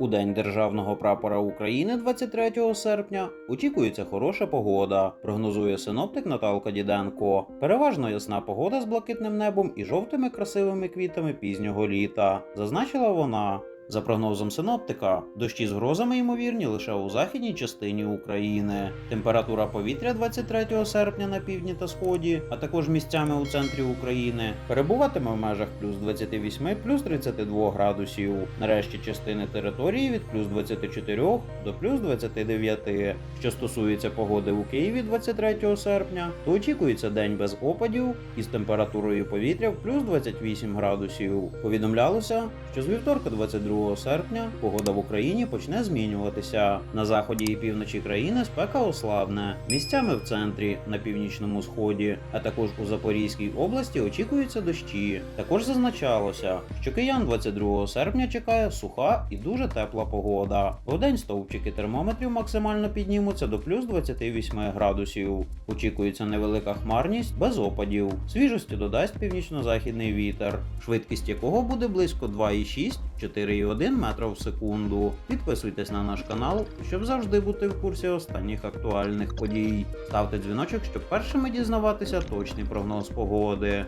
У день державного прапора України 23 серпня очікується хороша погода. Прогнозує синоптик Наталка Діденко. Переважно ясна погода з блакитним небом і жовтими красивими квітами пізнього літа. Зазначила вона. За прогнозом синоптика, дощі з грозами ймовірні лише у західній частині України. Температура повітря 23 серпня на півдні та сході, а також місцями у центрі України, перебуватиме в межах плюс 28 плюс 32 градусів. Нарешті частини території від плюс 24 до плюс 29. Що стосується погоди у Києві 23 серпня, то очікується день без опадів із температурою повітря в плюс 28 градусів. Повідомлялося, що з вівторка 22 серпня погода в Україні почне змінюватися. На заході і півночі країни спека ослабне. Місцями в центрі, на північному сході, а також у Запорізькій області очікуються дощі. Також зазначалося, що киян 22 серпня чекає суха і дуже тепла погода. Вдень стовпчики термометрів максимально піднімуться до плюс 28 градусів. Очікується невелика хмарність без опадів. Свіжості додасть північно-західний вітер, швидкість якого буде близько 2,6 4,1 метра в секунду. Підписуйтесь на наш канал, щоб завжди бути в курсі останніх актуальних подій. Ставте дзвіночок, щоб першими дізнаватися точний прогноз погоди.